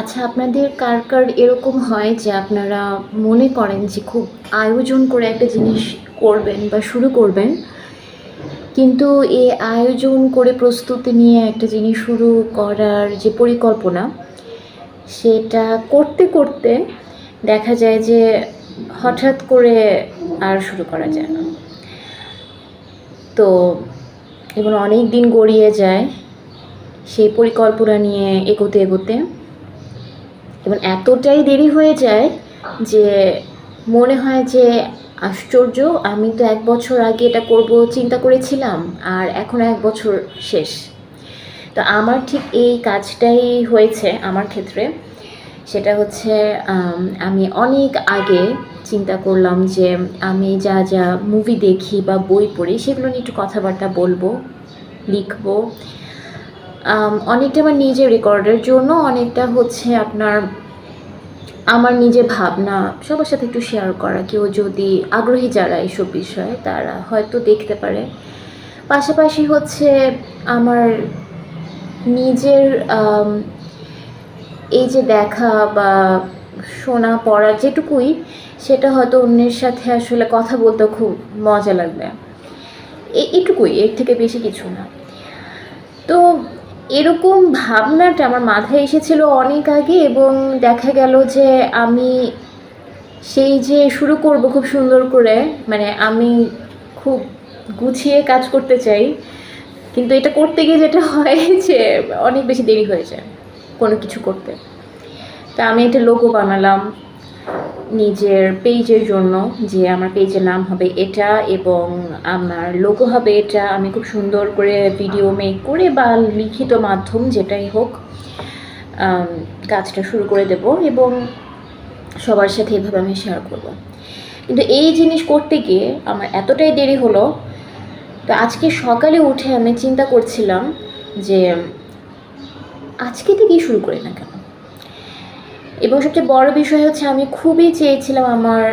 আচ্ছা আপনাদের কার কার এরকম হয় যে আপনারা মনে করেন যে খুব আয়োজন করে একটা জিনিস করবেন বা শুরু করবেন, কিন্তু এই আয়োজন করে প্রস্তুতি নিয়ে একটা জিনিস শুরু করার যে পরিকল্পনা, সেটা করতে করতে দেখা যায় যে হঠাৎ করে আর শুরু করা যায় না। তো এবং অনেক দিন গড়িয়ে যায় সেই পরিকল্পনা নিয়ে এগোতে এগোতে। এবং এতটাই দেরি হয়ে যায় যে মনে হয় যে আশ্চর্য, আমি তো এক বছর আগে এটা করব চিন্তা করেছিলাম আর এখন এক বছর শেষ। তো আমার ঠিক এই কাজটাই হয়েছে আমার ক্ষেত্রে। সেটা হচ্ছে, আমি অনেক আগে চিন্তা করলাম যে আমি যা যা মুভি দেখি বা বই পড়ি, সেগুলো নিয়ে একটু কথাবার্তা বলব, লিখব। অনেকটা আমার নিজের রেকর্ডের জন্য, অনেকটা হচ্ছে আপনার আমার নিজের ভাবনা, সবার সাথে একটু শেয়ার করা। কেউ যদি আগ্রহী যারা এইসব বিষয়ে, তারা হয়তো দেখতে পারে। পাশাপাশি হচ্ছে আমার নিজের এই যে দেখা বা শোনা পড়া যেটুকুই, সেটা হয়তো অন্যের সাথে আসলে কথা বলতে খুব মজা লাগবে। এটুকুই, এর থেকে বেশি কিছু না। তো এরকম ভাবনাটা আমার মাথায় এসেছিল অনেক আগে এবং দেখা গেল যে আমি সেই যে শুরু করব খুব সুন্দর করে মানে আমি খুব গুছিয়ে কাজ করতে চাই, কিন্তু এটা করতে গিয়ে যেটা হয় যে অনেক বেশি দেরি হয়ে যায় কোনো কিছু করতে। তা আমি একটা লোগো বানালাম নিজের পেজের জন্য যে আমার পেজের নাম হবে এটা এবং আমার লোগো হবে এটা, আমি খুব সুন্দর করে ভিডিও মেক করে বা লিখিত মাধ্যম যেটাই হোক কাজটা শুরু করে দেব এবং সবার সাথে এভাবে আমি শেয়ার করব। কিন্তু এই জিনিস করতে গিয়ে আমার এতটাই দেরি হলো, তো আজকে সকালে উঠে আমি চিন্তা করছিলাম যে আজকে থেকেই শুরু করি না কেন? এবং সবচেয়ে বড় বিষয় হচ্ছে আমি খুবই চেয়েছিলাম আমার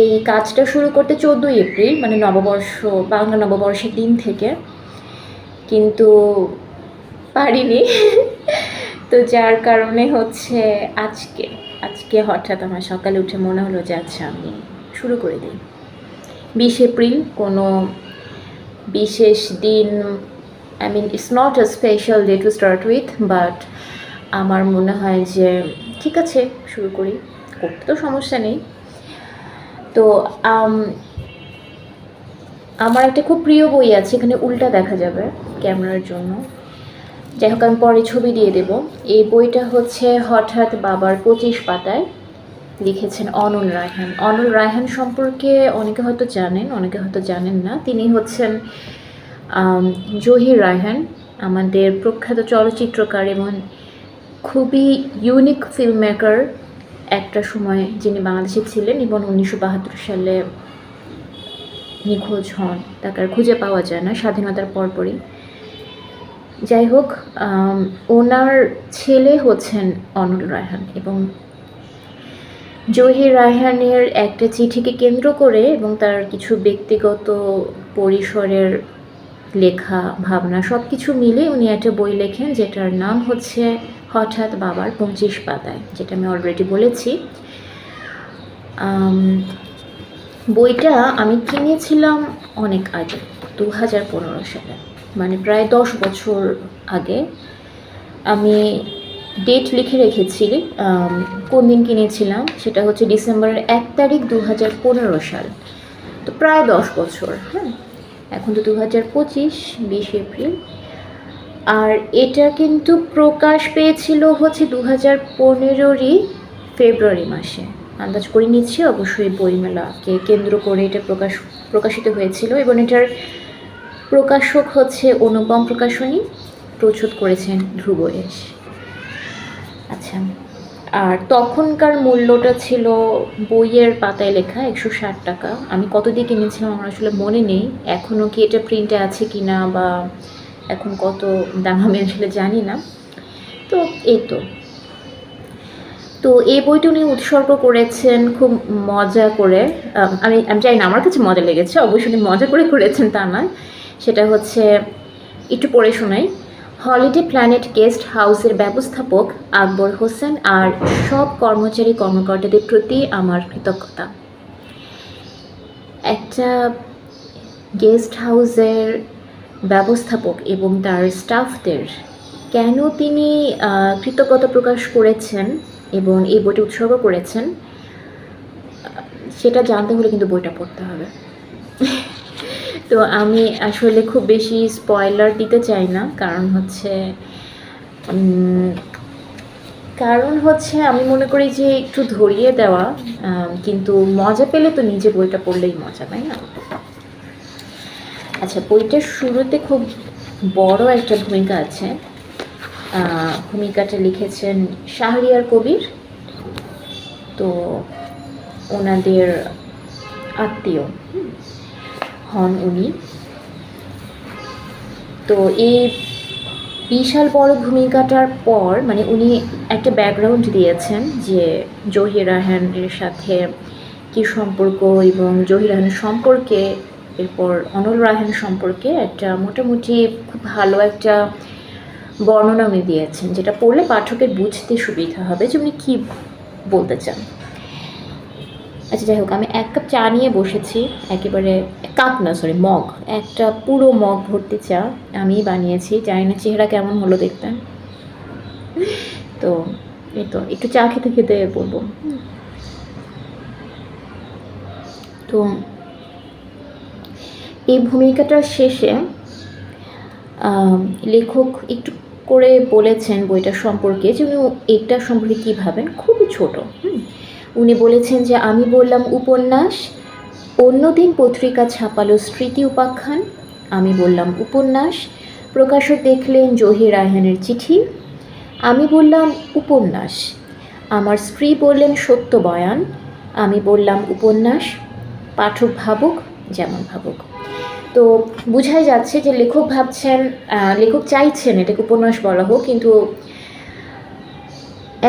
এই কাজটা শুরু করতে চোদ্দোই এপ্রিল মানে নববর্ষ, বাংলা নববর্ষের দিন থেকে। কিন্তু পারিনি। তো যার কারণে হচ্ছে আজকে আজকে হঠাৎ আমার সকালে উঠে মনে হলো যে আচ্ছা আমি শুরু করে দিই। বিশ এপ্রিল, কোনো বিশেষ দিন I mean it's not a special day to start with but আমার মনে হয় যে ঠিক আছে, শুরু করি। করতে তো সমস্যা নেই। তো আমার একটা খুব প্রিয় বই আছে, এখানে উল্টা দেখা যাবে ক্যামেরার জন্য। যাই হোক, আমি পরে ছবি দিয়ে দেব। এই বইটা হচ্ছে হঠাৎ বাবার পঁচিশ পাতায় লিখেছেন অনল রায়হান। অনল রায়হান সম্পর্কে অনেকে হয়তো জানেন, অনেকে হয়তো জানেন না। তিনি হচ্ছেন জহির রায়হান, আমাদের প্রখ্যাত চলচ্চিত্রকার এবং খুবই ইউনিক ফিল্ম মেকার একটা সময় যিনি বাংলাদেশে ছিলেন এবং উনিশশো বাহাত্তর সালে নিখোঁজ হন। তাকে আর খুঁজে পাওয়া যায় না, স্বাধীনতার পরপরই। যাই হোক ওনার ছেলে হচ্ছেন অনল রায়হান এবং জহির রায়হানের একটা চিঠিকে কেন্দ্র করে এবং তার কিছু ব্যক্তিগত পরিসরের লেখা, ভাবনা সব কিছু মিলে উনি একটা বই লেখেন যেটার নাম হচ্ছে হঠাৎ বাবার পঁচিশ পাতায়, যেটা আমি অলরেডি বলেছি। বইটা আমি কিনেছিলাম অনেক আগে দু হাজার পনেরো সালে। মানে প্রায় দশ বছর আগে। আমি ডেট লিখে রেখেছি কোন দিন কিনেছিলাম, সেটা হচ্ছে ডিসেম্বরের এক তারিখ দু হাজার পনেরো সাল। তো প্রায় দশ বছর হ্যাঁ? এখন তো দু হাজার পঁচিশ, বিশ এপ্রিল। আর এটা কিন্তু প্রকাশ পেয়েছিল হচ্ছে দু হাজার পনেরোরই ফেব্রুয়ারি মাসে। আন্দাজ করে নিচ্ছি, অবশ্যই বইমেলাকে কেন্দ্র করে এটা প্রকাশ, প্রকাশিত হয়েছিল এবং এটার প্রকাশক হচ্ছে অনুপম প্রকাশনী প্রচ্ছদ করেছেন ধ্রুব এস। আচ্ছা আর তখনকার মূল্যটা ছিল বইয়ের পাতায় লেখা একশো ষাট টাকা। আমি কত দিয়ে কিনেছিলাম আমার আসলে মনে নেই। এখনও কি এটা প্রিন্টে আছে কি না বা এখন কত দাম আমি আসলে জানি না। তো এই তো। তো এই বইটা উনি উৎসর্গ করেছেন খুব মজা করে। আমি আমি জানি না, আমার কাছে মজা লেগেছে, অবশ্যই উনি মজা করে করেছেন তা নয় সেটা হচ্ছে, একটু পড়ে শোনাই। হলিডে প্ল্যানেট গেস্ট হাউসের ব্যবস্থাপক আকবর হোসেন আর সব কর্মচারী কর্মকর্তাদের প্রতি আমার কৃতজ্ঞতা। একটা গেস্ট হাউসের ব্যবস্থাপক এবং তার স্টাফদের, কেন তিনি কৃতজ্ঞতা প্রকাশ করেছেন এবং এই বইটি উৎসর্গ করেছেন? সেটা জানতে হলে কিন্তু বইটা পড়তে হবে। তো আমি আসলে খুব বেশি স্পয়লার দিতে চাই না, কারণ হচ্ছে কারণ হচ্ছে আমি মনে করি যে একটু ধরিয়ে দেওয়া কিন্তু মজা পেলে তো নিজে বইটা পড়লেই মজা, তাই না? আচ্ছা বইটার শুরুতে খুব বড় একটা ভূমিকা আছে। ভূমিকাটা লিখেছেন শাহরিয়ার কবির। তো ওনাদের আত্মীয় হন উনি। তো এই বিশাল বড় ভূমিকাটার পর মানে উনি একটা ব্যাকগ্রাউন্ড দিয়েছেন যে জহির রাহানের সাথে কি সম্পর্ক এবং জহির রাহানের সম্পর্কে এরপর অনল রাহান সম্পর্কে একটা মোটামুটি খুব ভালো একটা বর্ণনা উনি দিয়েছেন, যেটা পড়লে পাঠকের বুঝতে সুবিধা হবে যে উনি কী বলতে চান। আচ্ছা যাই হোক, আমি এক কাপ চা নিয়ে বসেছি, একেবারে কাপ না সরি মগ। একটা পুরো মগ ভর্তি চা আমি বানিয়েছি, জানি না চেহারা কেমন হলো দেখতে। তো, এই তো, একটু চা খেতে খেতে বলব। তো এই ভূমিকাটার শেষে লেখক একটু করে বলেছেন বইটা সম্পর্কে যে উনি এটা সম্পর্কে কী ভাবেন। খুবই ছোট উনি বলেছেন যে, আমি বললাম উপন্যাস, অন্যদিন পত্রিকা ছাপালো স্মৃতি উপাখ্যান। আমি বললাম উপন্যাস, প্রকাশক দেখলেন জহির রায়হানের চিঠি। আমি বললাম উপন্যাস, আমার স্ত্রী বললেন সত্য বয়ান। আমি বললাম উপন্যাস, পাঠক ভাবুক, যেমন ভাবুক। তো বোঝাই যাচ্ছে যে লেখক ভাবছেন লেখক চাইছেন এটাকে উপন্যাস বলা হোক, কিন্তু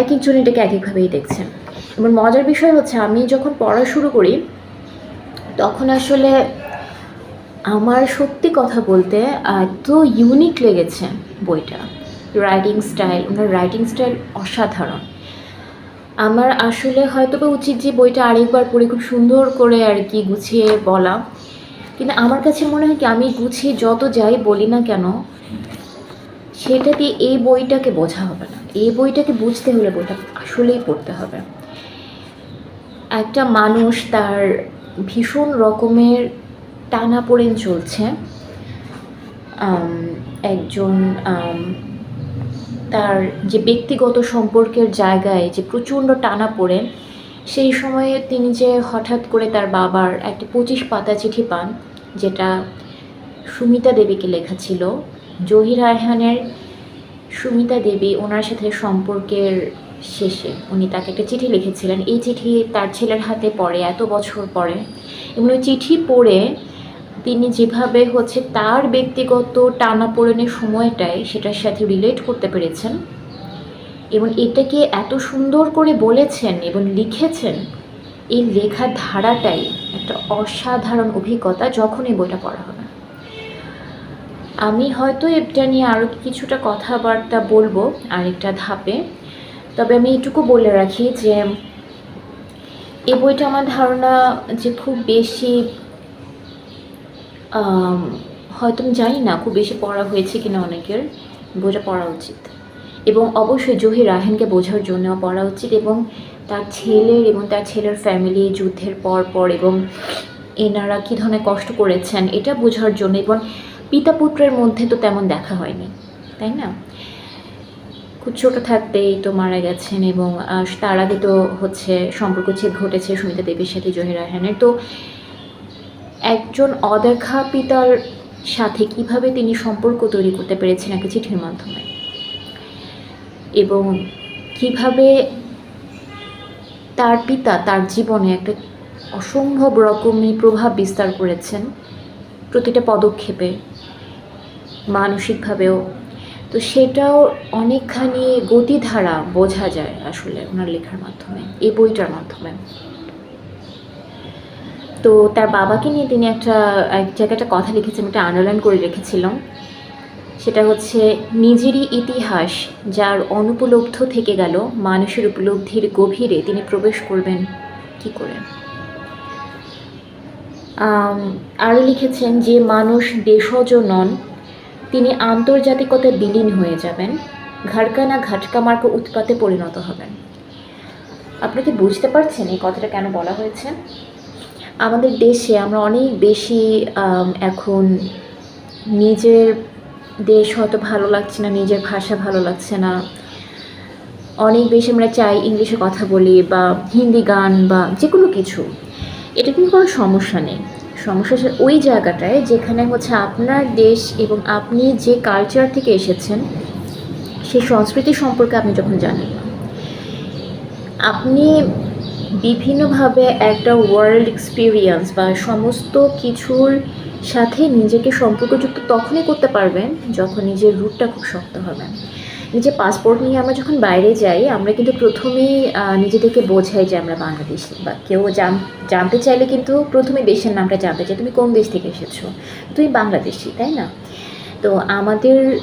এক একজন এটাকে এক একভাবেই দেখছেন। এবং মজার বিষয় হচ্ছে, আমি যখন পড়া শুরু করি, তখন আসলে আমার সত্যি কথা বলতে এত ইউনিক লেগেছে বইটা। রাইটিং স্টাইল ওনার রাইটিং স্টাইল অসাধারণ। আমার আসলে হয়তো বা উচিত যে বইটা আরেকবার পড়ে খুব সুন্দর করে আর কি গুছিয়ে বলা। কিন্তু আমার কাছে মনে হয় কি, আমি গুছিয়ে যত যাই বলি না কেন, সেটা দিয়ে এই বইটাকে বোঝা হবে না। এই বইটাকে বুঝতে হলে বইটা আসলেই পড়তে হবে। একটা মানুষ তার ভীষণ রকমের টানাপোড়েন চলছে। একজন তার যে ব্যক্তিগত সম্পর্কের জায়গায় যে প্রচণ্ড টানা পড়েন সেই সময়ে তিনি যে হঠাৎ করে তার বাবার একটা পঁচিশ পাতা চিঠি পান যেটা সুমিতা দেবীকে লেখা ছিল। জহির রায়হানের সুমিতা দেবী ওনার সাথে সম্পর্কের শেষে উনি তাকে একটা চিঠি লিখেছিলেন। এই চিঠি তার ছেলের হাতে পড়ে এত বছর পরে। এবং ওই চিঠি পড়ে তিনি যেভাবে হচ্ছে তার ব্যক্তিগত টানাপোড়েনের সময়টায় সেটার সাথে রিলেট করতে পেরেছেন। এবং এটাকে এত সুন্দর করে বলেছেন এবং লিখেছেন এই লেখার ধারাটাই একটা অসাধারণ অভিজ্ঞতা যখন এই বইটা পড়া হবে। আমি হয়তো এটা নিয়ে আরও কিছুটা কথাবার্তা বলব আরেকটা ধাপে, তবে আমি এটুকু বলে রাখি যে এই বইটা আমার ধারণা যে খুব বেশি হয়তো আমি জানি না খুব বেশি পড়া হয়েছে কিনা অনেকের, বইটা পড়া উচিত। এবং অবশ্যই জহির রাহেনকে বোঝার জন্য পড়া উচিত এবং তার ছেলের এবং তার ছেলের ফ্যামিলি যুদ্ধের পর পর এবং এনারা কী ধরনের কষ্ট করেছেন এটা বোঝার জন্য এবং পিতা পুত্রের মধ্যে তো তেমন দেখা হয়নি, তাই না? খুব ছোটো থাকতেই তো মারা গেছেন এবং তার আগে তো হচ্ছে সম্পর্ক ছেদ ঘটেছে সুমিতা দেবীর সাথে জহির রায়হানের। তো একজন অদেখা পিতার সাথে কীভাবে তিনি সম্পর্ক তৈরি করতে পেরেছেন একটা চিঠির মাধ্যমে? এবং কীভাবে তার পিতা তার জীবনে একটা অসম্ভব রকমের প্রভাব বিস্তার করেছেন প্রতিটা পদক্ষেপে, মানসিকভাবেও। তো সেটাও অনেকখানি গতিধারা বোঝা যায় আসলে ওনার লেখার মাধ্যমে, এই বইটার মাধ্যমে। তো তার বাবাকে নিয়ে তিনি একটা, এক জায়গায় একটা কথা লিখেছেন একটা আন্ডারলাইন করে রেখেছিলাম। সেটা হচ্ছে নিজেরই ইতিহাস, যার অনুপলব্ধ থেকে গেল মানুষের উপলব্ধির গভীরে তিনি প্রবেশ করবেন কি করে? আরও লিখেছেন যে মানুষ দেশজ নন, তিনি আন্তর্জাতিকতায় বিলীন হয়ে যাবেন ঘাটকানা ঘাটকা মার্ক উৎপাতে পরিণত হবেন। আপনি কি বুঝতে পারছেন এই কথাটা কেন বলা হয়েছে? আমাদের দেশে আমরা অনেক বেশি এখন নিজের দেশ হয়তো ভালো লাগছে না, নিজের ভাষা ভালো লাগছে না। অনেক বেশি আমরা চাই ইংলিশে কথা বলি বা হিন্দি গান বা যে কোনো কিছু। এটা কিন্তু কোনো সমস্যা নেই। সমস্যা ওই জায়গাটায় যেখানে হচ্ছে আপনার দেশ এবং আপনি যে কালচার থেকে এসেছেন, সেই সংস্কৃতি সম্পর্কে আপনি যখন জানেন, আপনি বিভিন্নভাবে একটা ওয়ার্ল্ড এক্সপিরিয়েন্স বা সমস্ত কিছুর সাথে নিজেকে সম্পর্কযুক্ত তখনই করতে পারবেন যখন নিজের রুটটা খুব শক্ত হবে। নিজের পাসপোর্ট নিয়ে আমরা যখন বাইরে যাই, আমরা কিন্তু প্রথমেই নিজেদেরকে বোঝাই যে আমরা বাংলাদেশি বা কেউ জান- জানতে চাইলে কিন্তু প্রথমে দেশের নামটা জানতে চাই, তুমি কোন দেশ থেকে এসেছ? তুমি বাংলাদেশি, তাই না? তো আমাদের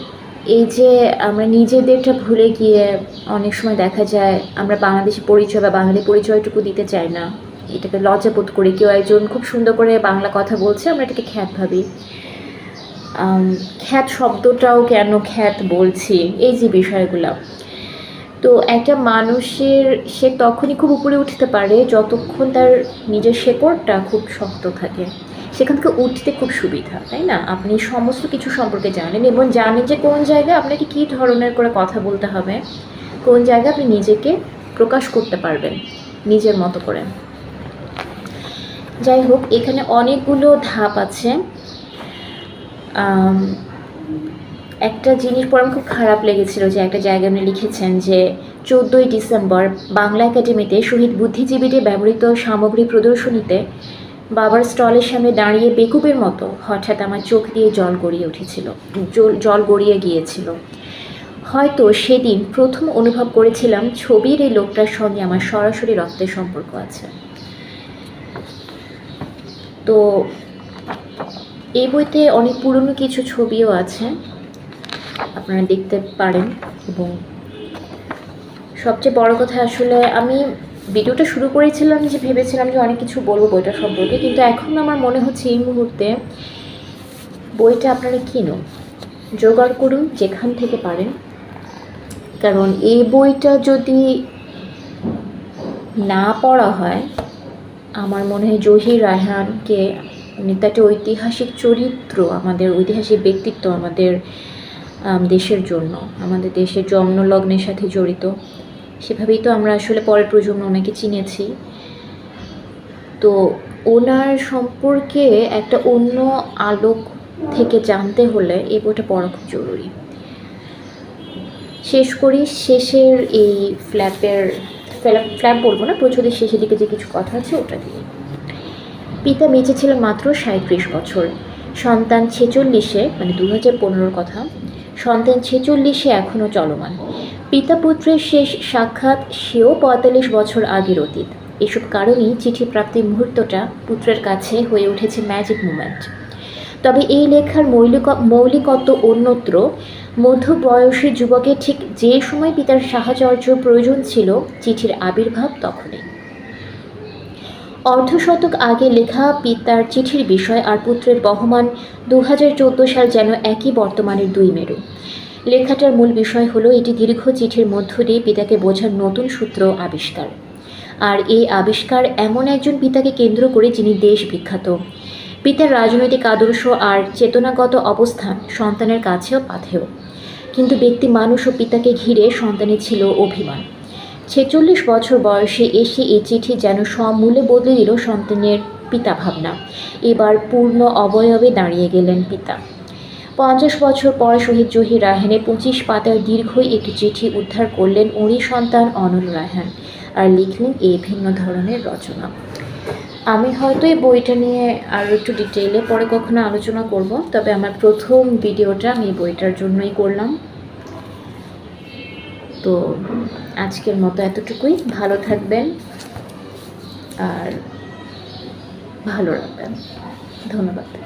এই যে আমরা নিজেদেরটা ভুলে গিয়ে অনেক সময় দেখা যায়, আমরা বাংলাদেশি পরিচয় বা বাঙালি পরিচয়টুকু দিতে চাই না। এটাকে লজ্জাবোধ করি। কেউ একজন খুব সুন্দর করে বাংলা কথা বলছে, আমরা এটাকে খ্যাত ভাবি। খ্যাত শব্দটাও কেন খ্যাত বলছি? এই যে বিষয়গুলো। তো একটা মানুষের, সে তখনই খুব উপরে উঠতে পারে যতক্ষণ তার নিজের শেকড়টা খুব শক্ত থাকে। সেখান থেকে উঠতে খুব সুবিধা, তাই না? আপনি সমস্ত কিছু সম্পর্কে জানেন এবং জানেন যে কোন জায়গায় আপনাকে কী ধরনের করে কথা বলতে হবে, কোন জায়গায় আপনি নিজেকে প্রকাশ করতে পারবেন, নিজের মতো করে। যাই হোক, এখানে অনেকগুলো ধাপ আছে। একটা জিনিস পর আমার খুব খারাপ লেগেছিল যে একটা জায়গায় উনি লিখেছেন যে, চোদ্দোই ডিসেম্বর বাংলা একাডেমিতে শহীদ বুদ্ধিজীবীদের ব্যবহৃত সামগ্রী প্রদর্শনীতে বাবার স্টলের সামনে দাঁড়িয়ে বেকুবের মতো হঠাৎ আমার চোখ দিয়ে জল গড়িয়ে উঠেছিল জল গড়িয়ে গিয়েছিল। হয়তো সেদিন প্রথম অনুভব করেছিলাম ছবির এই লোকটার সঙ্গে আমার সরাসরি রক্তের সম্পর্ক আছে। তো এই বইতে অনেক পুরনো কিছু ছবিও আছে। আপনারা দেখতে পারেন এবং সবচেয়ে বড় কথা আসলে আমি ভিডিওটা শুরু করেছিলাম যে ভেবেছিলাম যে অনেক কিছু বলব বইটা সম্পর্কে, কিন্তু এখন আমার মনে হচ্ছে এই মুহূর্তে বইটা আপনারা কিনুন জোগাড় করুন যেখান থেকে পারেন। কারণ এই বইটা যদি না পড়া হয় আমার মনে হয় জহির রায়হানকে উনি তো একটা ঐতিহাসিক চরিত্র, আমাদের ঐতিহাসিক ব্যক্তিত্ব আমাদের দেশের জন্য, আমাদের দেশের জন্মলগ্নের সাথে জড়িত, সেভাবেই তো আমরা আসলে পরের প্রজন্ম ওনাকে চিনেছি। তো ওনার সম্পর্কে একটা অন্য আলোক থেকে জানতে হলে এই বইটা পড়া খুব জরুরি। শেষ করি, শেষের এই ফ্ল্যাপের ফ্ল্যাপ ফ্ল্যাপ বলব না। প্রচুরের শেষের দিকে যে কিছু কথা আছে, ওটা দিয়ে। পিতা বেঁচে ছিলেন মাত্র সাঁত্রিশ বছর। সন্তান ছেচল্লিশে মানে দু হাজার পনেরোর কথা। সন্তান ছেচল্লিশে এখনও চলমান। পিতা পুত্রের শেষ সাক্ষাৎ সেও পঁয়তাল্লিশ বছর আগের অতীত। এসব কারণেই চিঠি প্রাপ্তির মুহূর্তটা পুত্রের কাছে হয়ে উঠেছে ম্যাজিক মুমেন্ট তবে এই লেখার মৌলিক, মৌলিকত্ব অন্যত্র মধ্য বয়সী যুবকের ঠিক যে সময় পিতার সাহচর্য প্রয়োজন ছিল, চিঠির আবির্ভাব তখনই। অর্ধশতক আগে লেখা পিতার চিঠির বিষয় আর পুত্রের বহমান দু হাজার চোদ্দ সাল যেন একই বর্তমানের দুই মেরু। লেখাটার মূল বিষয় হলো, এটি দীর্ঘ চিঠির মধ্য দিয়ে পিতাকে বোঝার নতুন সূত্র আবিষ্কার। আর এই আবিষ্কার এমন একজন পিতাকে কেন্দ্র করে যিনি দেশ বিখ্যাত। পিতার রাজনৈতিক আদর্শ আর চেতনাগত অবস্থান সন্তানের কাছেও পাথেয় কিন্তু ব্যক্তি মানুষ ও পিতাকে ঘিরে সন্তানের ছিল অভিমান। ছেচল্লিশ বছর বয়সে এসে এই চিঠি যেন সমূলে বদলে দিল সন্তানের পিতা ভাবনা এবার পূর্ণ অবয়বে দাঁড়িয়ে গেলেন পিতা। পঞ্চাশ বছর পর শহীদ জহির রায়হানের পঁচিশ পাতার দীর্ঘই একটি চিঠি উদ্ধার করলেন ওরই সন্তান অনল রায়হান আর লিখলেন এই ভিন্ন ধরনের রচনা। আমি হয়তো এই বইটা নিয়ে আরও একটু ডিটেইলে পরে কখনো আলোচনা করব, তবে আমার প্রথম ভিডিওটা আমি বইটার জন্যই করলাম। তো আজকের মতো এতটুকুই। ভালো থাকবেন আর ভালো রাখবেন। ধন্যবাদ।